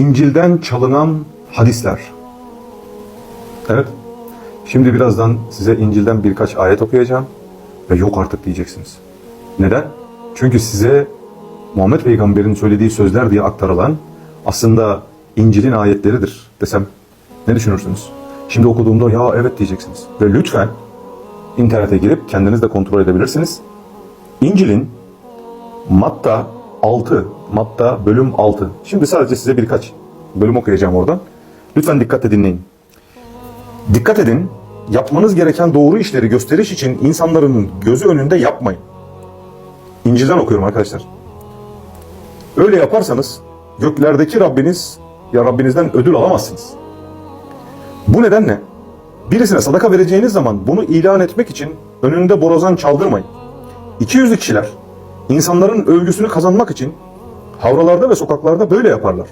İncil'den çalınan hadisler. Evet. Şimdi birazdan size İncil'den birkaç ayet okuyacağım ve yok artık diyeceksiniz. Neden? Çünkü size Muhammed Peygamber'in söylediği sözler diye aktarılan aslında İncil'in ayetleridir desem ne düşünürsünüz? Şimdi okuduğumda ya evet diyeceksiniz. Ve lütfen internete girip kendiniz de kontrol edebilirsiniz. İncil'in Matta 6, Matta bölüm 6. Şimdi sadece size birkaç bölüm okuyacağım oradan. Lütfen dikkatle dinleyin. Dikkat edin, yapmanız gereken doğru işleri gösteriş için insanların gözü önünde yapmayın. İncil'den okuyorum arkadaşlar. Öyle yaparsanız göklerdeki Rabbiniz ya Rabbinizden ödül alamazsınız. Bu nedenle birisine sadaka vereceğiniz zaman bunu ilan etmek için önünde borazan çaldırmayın. 200'lü kişiler insanların övgüsünü kazanmak için havralarda ve sokaklarda böyle yaparlar.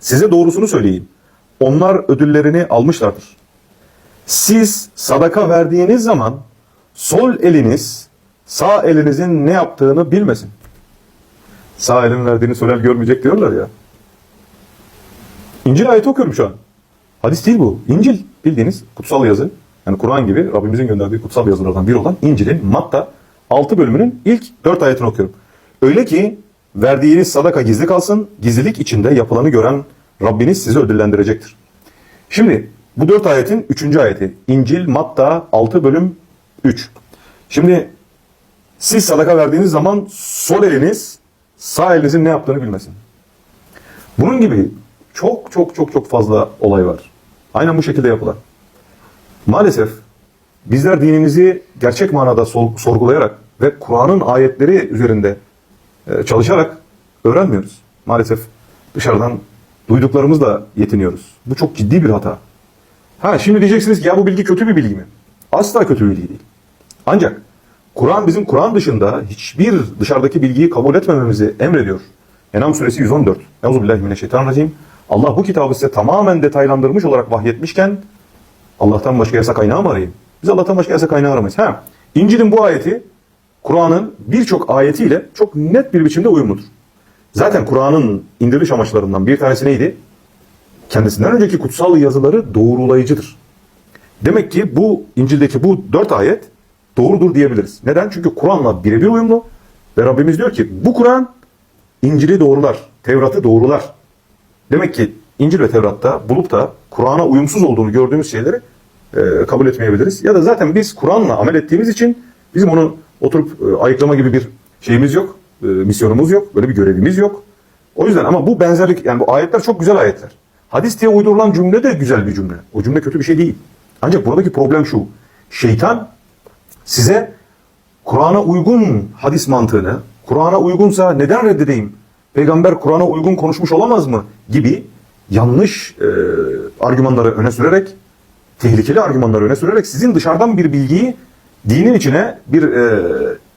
Size doğrusunu söyleyeyim. Onlar ödüllerini almışlardır. Siz sadaka verdiğiniz zaman sol eliniz sağ elinizin ne yaptığını bilmesin. Sağ elin verdiğini sol el görmeyecek diyorlar ya. İncil ayeti okuyorum şu an. Hadis değil bu. İncil bildiğiniz kutsal yazı. Yani Kur'an gibi Rabbimizin gönderdiği kutsal yazılardan biri olan İncil'in Matta 6 bölümünün ilk 4 ayetini okuyorum. Öyle ki verdiğiniz sadaka gizli kalsın, gizlilik içinde yapılanı gören Rabbiniz sizi ödüllendirecektir. Şimdi bu 4 ayetin 3. ayeti. İncil Matta 6 bölüm 3. Şimdi siz sadaka verdiğiniz zaman sol eliniz sağ elinizin ne yaptığını bilmesin. Bunun gibi çok çok çok çok fazla olay var. Aynen bu şekilde yapılan. Maalesef bizler dinimizi gerçek manada sorgulayarak ve Kur'an'ın ayetleri üzerinde e, çalışarak öğrenmiyoruz. Maalesef dışarıdan duyduklarımızla yetiniyoruz. Bu çok ciddi bir hata. Ha şimdi diyeceksiniz ki ya bu bilgi kötü bir bilgi mi? Asla kötü bir bilgi değil. Ancak Kur'an bizim Kur'an dışında hiçbir dışarıdaki bilgiyi kabul etmememizi emrediyor. Enam suresi 114. Euzubillahimineşşeytanirracim. Allah bu kitabı size tamamen detaylandırmış olarak vahyetmişken Allah'tan başka yasa kaynağı mı arayayım? Biz Allah'tan başka yasa kaynağı aramayız. Ha, İncil'in bu ayeti Kur'an'ın birçok ayetiyle çok net bir biçimde uyumludur. Zaten Kur'an'ın indiriliş amaçlarından bir tanesi neydi? Kendisinden önceki kutsal yazıları doğrulayıcıdır. Demek ki bu İncil'deki bu dört ayet doğrudur diyebiliriz. Neden? Çünkü Kur'an'la birebir uyumlu ve Rabbimiz diyor ki bu Kur'an İncil'i doğrular, Tevrat'ı doğrular. Demek ki İncil ve Tevrat'ta bulup da Kur'an'a uyumsuz olduğunu gördüğümüz şeyleri e, kabul etmeyebiliriz. Ya da zaten biz Kur'an'la amel ettiğimiz için bizim onu oturup e, ayıklama gibi bir şeyimiz yok, e, misyonumuz yok, böyle bir görevimiz yok. O yüzden ama bu benzerlik yani bu ayetler çok güzel ayetler. Hadis diye uydurulan cümle de güzel bir cümle. O cümle kötü bir şey değil. Ancak buradaki problem şu. Şeytan size Kur'an'a uygun hadis mantığını, Kur'an'a uygunsa neden reddedeyim? Peygamber Kur'an'a uygun konuşmuş olamaz mı? gibi yanlış e, argümanları öne sürerek, tehlikeli argümanları öne sürerek sizin dışarıdan bir bilgiyi dinin içine bir e,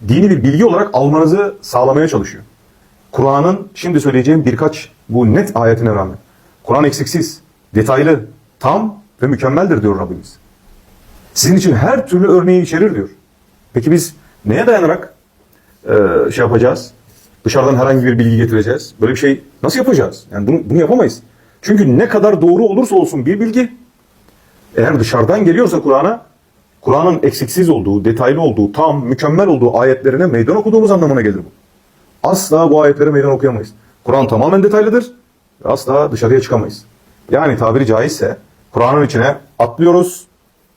dini bir bilgi olarak almanızı sağlamaya çalışıyor. Kur'an'ın şimdi söyleyeceğim birkaç bu net ayetine rağmen. Kur'an eksiksiz, detaylı, tam ve mükemmeldir diyor Rabbimiz. Sizin için her türlü örneği içerir diyor. Peki biz neye dayanarak e, şey yapacağız? Dışarıdan herhangi bir bilgi getireceğiz. Böyle bir şey nasıl yapacağız? Yani bunu, bunu yapamayız. Çünkü ne kadar doğru olursa olsun bir bilgi eğer dışarıdan geliyorsa Kur'an'a Kur'an'ın eksiksiz olduğu, detaylı olduğu, tam, mükemmel olduğu ayetlerine meydan okuduğumuz anlamına gelir bu. Asla bu ayetlere meydan okuyamayız. Kur'an tamamen detaylıdır ve asla dışarıya çıkamayız. Yani tabiri caizse Kur'an'ın içine atlıyoruz,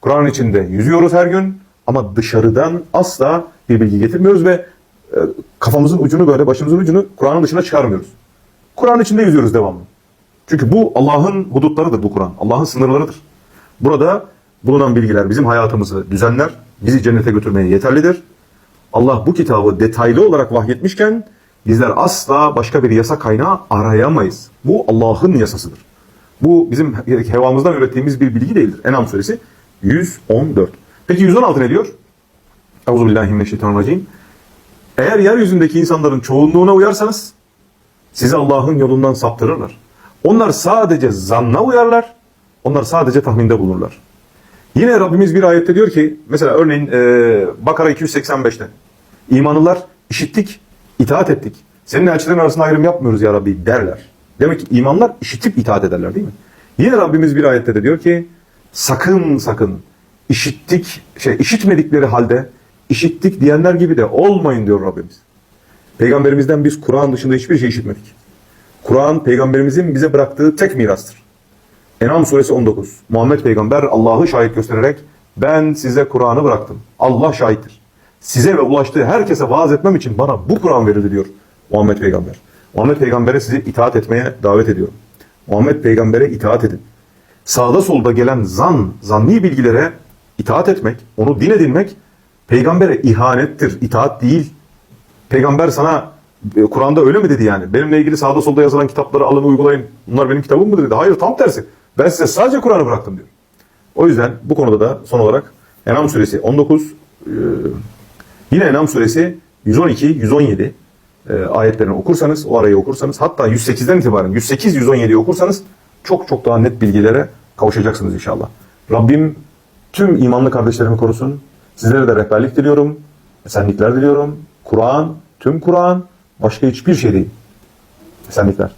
Kur'an'ın içinde yüzüyoruz her gün ama dışarıdan asla bir bilgi getirmiyoruz ve e, kafamızın ucunu böyle başımızın ucunu Kur'an'ın dışına çıkarmıyoruz. Kur'an'ın içinde yüzüyoruz devamlı. Çünkü bu Allah'ın hudutlarıdır bu Kur'an. Allah'ın sınırlarıdır. Burada bulunan bilgiler bizim hayatımızı düzenler, bizi cennete götürmeye yeterlidir. Allah bu kitabı detaylı olarak vahyetmişken bizler asla başka bir yasa kaynağı arayamayız. Bu Allah'ın yasasıdır. Bu bizim hevamızdan ürettiğimiz bir bilgi değildir. Enam suresi 114. Peki 116 ne diyor? Euzubillahimineşşeytanirracim. Eğer yeryüzündeki insanların çoğunluğuna uyarsanız sizi Allah'ın yolundan saptırırlar. Onlar sadece zanna uyarlar. Onlar sadece tahminde bulunurlar. Yine Rabbimiz bir ayette diyor ki mesela örneğin e, Bakara 285'te imanlılar işittik, itaat ettik. Senin elçilerin arasında ayrım yapmıyoruz ya Rabbi derler. Demek ki imanlar işitip itaat ederler değil mi? Yine Rabbimiz bir ayette de diyor ki sakın sakın işittik şey işitmedikleri halde işittik diyenler gibi de olmayın diyor Rabbimiz. Peygamberimizden biz Kur'an dışında hiçbir şey işitmedik. Kur'an peygamberimizin bize bıraktığı tek mirastır. En'am suresi 19. Muhammed peygamber Allah'ı şahit göstererek ben size Kur'an'ı bıraktım. Allah şahittir. Size ve ulaştığı herkese vaaz etmem için bana bu Kur'an verildi diyor Muhammed peygamber. Muhammed peygambere sizi itaat etmeye davet ediyorum. Muhammed peygambere itaat edin. Sağda solda gelen zan, zanni bilgilere itaat etmek, onu din edinmek peygambere ihanettir, itaat değil. Peygamber sana e, Kur'an'da öyle mi dedi yani? Benimle ilgili sağda solda yazılan kitapları alın uygulayın. Bunlar benim kitabım mı dedi? Hayır tam tersi. Ben size sadece Kur'an'ı bıraktım diyor. O yüzden bu konuda da son olarak Enam suresi 19 e, yine Enam suresi 112 117 e, ayetlerini okursanız o arayı okursanız hatta 108'den itibaren 108 117'yi okursanız çok çok daha net bilgilere kavuşacaksınız inşallah. Rabbim tüm imanlı kardeşlerimi korusun. Sizlere de rehberlik diliyorum. Esenlikler diliyorum. Kur'an, tüm Kur'an başka hiçbir şey değil. Esenlikler.